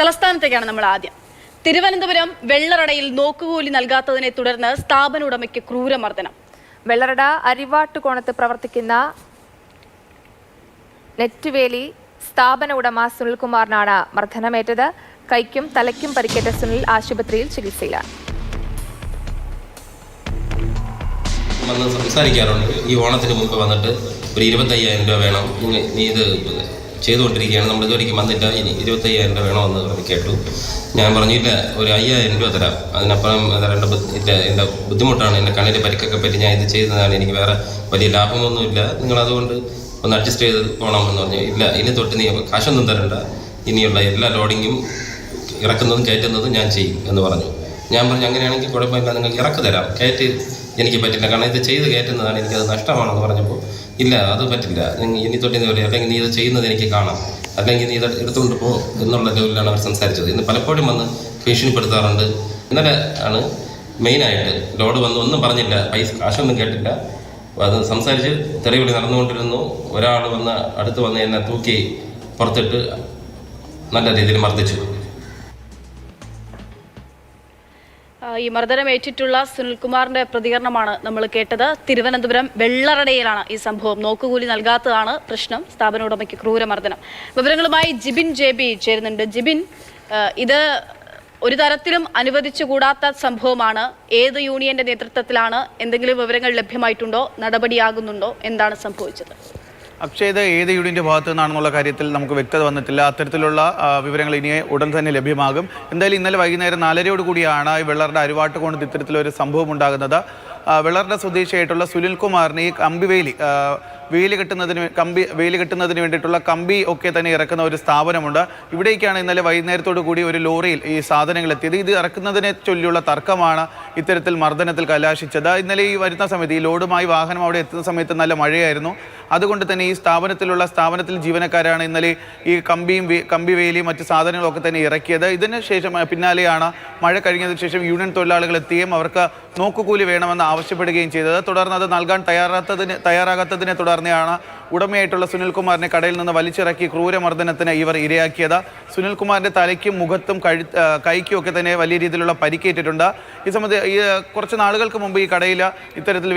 തലസ്ഥാനത്തേക്കാണ് നമ്മൾ ആദ്യം. തിരുവനന്തപുരം വെള്ളറടയിൽ നോക്കുകൂലി നൽകാത്തതിനെ തുടർന്ന് സ്ഥാപന ഉടമയ്ക്ക് ക്രൂരമർദ്ദനം. വെള്ളറട അരിവാട്ടുകോണത്ത് പ്രവർത്തിക്കുന്ന നെറ്റുവേലി സ്ഥാപന ഉടമ സുനിൽകുമാറിനാണ് മർദ്ദനമേറ്റത്. കൈക്കും തലയ്ക്കും പരിക്കേറ്റ സുനിൽ ആശുപത്രിയിൽ ചികിത്സയിലാണ് വന്ന് സംസാരിക്കാറുണ്ട് ഈ ഓണത്തിന് മുമ്പ് വന്നിട്ട് ഒരു ഇരുപത്തയ്യായിരം രൂപ വേണം. നീ- നീ ഇത് ചെയ്തുകൊണ്ടിരിക്കുകയാണ്. നമ്മൾ ഇതുവരെയ്ക്ക് വന്നില്ല ഇനി ഇരുപത്തയ്യായിരം രൂപ വേണമെന്ന് പറഞ്ഞ് കേട്ടു. ഞാൻ പറഞ്ഞില്ല ഒരു അയ്യായിരം രൂപ തരാം. അതിനപ്പുറം തരേണ്ട ഇല്ല എന്റെ ബുദ്ധിമുട്ടാണ്. എന്റെ കണ്ണിൽ പരിക്കൊക്കെ പറ്റി ഞാൻ ഇത് ചെയ്തതാണ്. എനിക്ക് വേറെ വലിയ ലാഭമൊന്നുമില്ല. നിങ്ങൾ അതുകൊണ്ട് ഒന്ന് അഡ്ജസ്റ്റ് ചെയ്ത് പോകണം എന്ന് പറഞ്ഞു. ഇല്ല ഇനി തൊട്ട് നീ കാശൊന്നും തരണ്ട. ഇനിയുള്ള എല്ലാ ലോഡിങ്ങും ഇറക്കുന്നതും കയറ്റുന്നതും ഞാൻ ചെയ്യും എന്ന് പറഞ്ഞു. ഞാൻ പറഞ്ഞു അങ്ങനെയാണെങ്കിൽ കുഴപ്പമില്ല നിങ്ങൾ ഇറക്ക് തരാം. കയറ്റി എനിക്ക് പറ്റില്ല. കാരണം ഇത് ചെയ്ത് കയറ്റുന്നതാണ് എനിക്കത് നഷ്ടമാണെന്ന് പറഞ്ഞപ്പോൾ ഇല്ല അത് പറ്റില്ല. ഇനി തൊട്ട് ഇന്ന് വരെ അല്ലെങ്കിൽ നീ ഇത് ചെയ്യുന്നത് എനിക്ക് കാണാം. അല്ലെങ്കിൽ നീ ഇത് എടുത്തുകൊണ്ട് പോ എന്നുള്ള ലെവലിലാണ് അവർ സംസാരിച്ചത്. ഇന്ന് പലപ്പോഴും വന്ന് ഭീഷണിപ്പെടുത്താറുണ്ട്. ഇന്നലെ ആണ് മെയിനായിട്ട് ലോഡ് വന്ന് ഒന്നും പറഞ്ഞില്ല. പൈസ കാശൊന്നും കേട്ടില്ല. അത് സംസാരിച്ച് തെറിവിളി നടന്നുകൊണ്ടിരുന്നു. ഒരാൾ വന്ന് അടുത്ത് വന്ന് എന്നെ തൂക്കി പുറത്തിട്ട് നല്ല രീതിയിൽ മർദ്ദിച്ചു. ആ, മർദ്ദനം ഏറ്റിട്ടുള്ള സുനിൽകുമാറിന്റെ പ്രതികരണമാണ് നമ്മൾ കേട്ടത്. തിരുവനന്തപുരം വെള്ളറടയിലാണ് ഈ സംഭവം. നോക്കുകൂലി നൽകാത്തതാണ് പ്രശ്നം. സ്ഥാപന ഉടമയ്ക്ക് ക്രൂരമർദ്ദനം വിവരങ്ങളുമായി ജിബിൻ ജെ ബി ചേരുന്നുണ്ട്. ജിബിൻ ഇത് ഒരു തരത്തിലും അനുവദിച്ചുകൂടാത്ത സംഭവമാണ്. ഏത് യൂണിയന്റെ നേതൃത്വത്തിലാണ്? എന്തെങ്കിലും വിവരങ്ങൾ ലഭ്യമായിട്ടുണ്ടോ? നടപടിയാകുന്നുണ്ടോ? എന്താണ് സംഭവിച്ചത്? അക്ഷയ് ഇത് ഏത് യൂണിയന്റെ ഭാഗത്തു നിന്നാണെന്നുള്ള കാര്യത്തിൽ നമുക്ക് വ്യക്തത വന്നിട്ടില്ല. അത്തരത്തിലുള്ള വിവരങ്ങൾ ഇനി ഉടൻ തന്നെ ലഭ്യമാകും. എന്തായാലും ഇന്നലെ വൈകുന്നേരം നാലരയോട് കൂടിയാണ് ഈ അരുവാട്ട് കൊണ്ട് ഇത്തരത്തിലൊരു സംഭവം ഉണ്ടാകുന്നത്. വെള്ളറിന്റെ സ്വദേശിയായിട്ടുള്ള സുനിൽ കുമാറിന് ഈ കമ്പിവേലി വേലി കെട്ടുന്നതിന് കമ്പി വേലി കെട്ടുന്നതിന് വേണ്ടിയിട്ടുള്ള കമ്പി ഒക്കെ തന്നെ ഇറക്കുന്ന ഒരു സ്ഥാപനമുണ്ട്. ഇവിടേക്കാണ് ഇന്നലെ വൈകുന്നേരത്തോടു കൂടി ഒരു ലോറിയിൽ ഈ സാധനങ്ങൾ എത്തിയത്. ഇത് ഇറക്കുന്നതിനെ ചൊല്ലിയുള്ള തർക്കമാണ് ഇത്തരത്തിൽ മർദ്ദനത്തിൽ കലാശിച്ചത്. ഇന്നലെ ഈ വരുന്ന സമയത്ത് ഈ ലോഡുമായി വാഹനം അവിടെ എത്തുന്ന സമയത്ത് നല്ല മഴയായിരുന്നു. അതുകൊണ്ട് തന്നെ ഈ സ്ഥാപനത്തിലുള്ള സ്ഥാപനത്തിൽ ജീവനക്കാരാണ് ഇന്നലെ ഈ കമ്പിയും കമ്പി വേലിയും മറ്റ് സാധനങ്ങളൊക്കെ തന്നെ ഇറക്കിയത്. ഇതിന് ശേഷം പിന്നാലെയാണ് മഴ കഴിഞ്ഞതിന് ശേഷം യൂണിയൻ തൊഴിലാളികൾ എത്തുകയും അവർക്ക് നോക്കുകൂലി വേണമെന്ന് ആവശ്യപ്പെടുകയും ചെയ്തത്. തുടർന്ന് അത് നൽകാൻ തയ്യാറാത്തതിന് തയ്യാറാകാത്തതിനെ തുടർന്നാണ് ഉടമയായിട്ടുള്ള സുനിൽകുമാറിനെ കടയിൽ നിന്ന് വലിച്ചിറക്കി ക്രൂരമർദ്ദനത്തിന് ഇവർ ഇരയാക്കിയത്. സുനിൽകുമാറിന്റെ തലയ്ക്കും മുഖത്തും കഴു കൈക്കും ഒക്കെ തന്നെ വലിയ രീതിയിലുള്ള പരിക്കേറ്റിട്ടുണ്ട്. ഈ സംബന്ധി ഈ കുറച്ച് നാളുകൾക്ക് മുമ്പ് ഈ കടയിൽ ഇത്തരത്തിൽ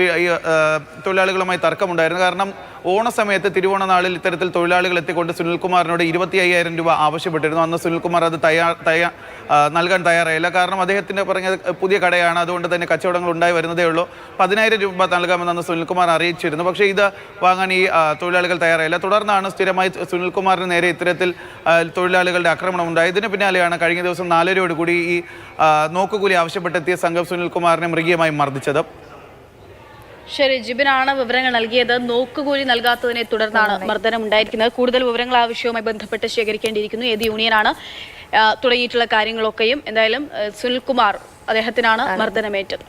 തൊഴിലാളികളുമായി തർക്കമുണ്ടായിരുന്നു. കാരണം ഓണസമയത്ത് തിരുവോണനാളിൽ ഇത്തരത്തിൽ തൊഴിലാളികൾ എത്തിക്കൊണ്ട് സുനിൽകുമാറിനോട് ഇരുപത്തി അയ്യായിരം രൂപ ആവശ്യപ്പെട്ടിരുന്നു. അന്ന് സുനിൽകുമാർ അത് തയ്യാർ തയ്യാ ആ, നൽകാൻ തയ്യാറായില്ല. കാരണം അദ്ദേഹത്തിന്റെ പറഞ്ഞത് പുതിയ കടയാണ്. അതുകൊണ്ട് തന്നെ കച്ചവടങ്ങൾ ഉണ്ടായി വരുന്നതേ ഉള്ളൂ. പതിനായിരം രൂപ നൽകാമെന്ന് അന്ന് സുനിൽകുമാർ അറിയിച്ചിരുന്നു. പക്ഷേ ഇത് വാങ്ങാൻ ഈ തൊഴിലാളികൾ തയ്യാറായില്ല. തുടർന്നാണ് സ്ഥിരമായി സുനിൽകുമാറിന് നേരെ ഇത്തരത്തിൽ തൊഴിലാളികളുടെ ആക്രമണം ഉണ്ടായി. ഇതിന് പിന്നാലെയാണ് കഴിഞ്ഞ ദിവസം നാലരയോടുകൂടി ഈ നോക്കുകൂലി ആവശ്യപ്പെട്ടെത്തിയ സംഘം സുനിൽകുമാറിനെ മൃഗീയമായി മർദ്ദിച്ചത്. ശരി ജിബിനാണ് വിവരങ്ങൾ നൽകിയത്. നോക്കുകൂലി നൽകാത്തതിനെ തുടർന്നാണ് മർദ്ദനം ഉണ്ടായിരിക്കുന്നത്. കൂടുതൽ വിവരങ്ങൾ ആ വിഷയവുമായി ബന്ധപ്പെട്ട് ശേഖരിക്കേണ്ടിയിരിക്കുന്നു. ഏത് യൂണിയനാണ് തുടങ്ങിയിട്ടുള്ള കാര്യങ്ങളൊക്കെയും. എന്തായാലും സുനിൽകുമാർ അദ്ദേഹത്തിനാണ് മർദ്ദനമേറ്റത്.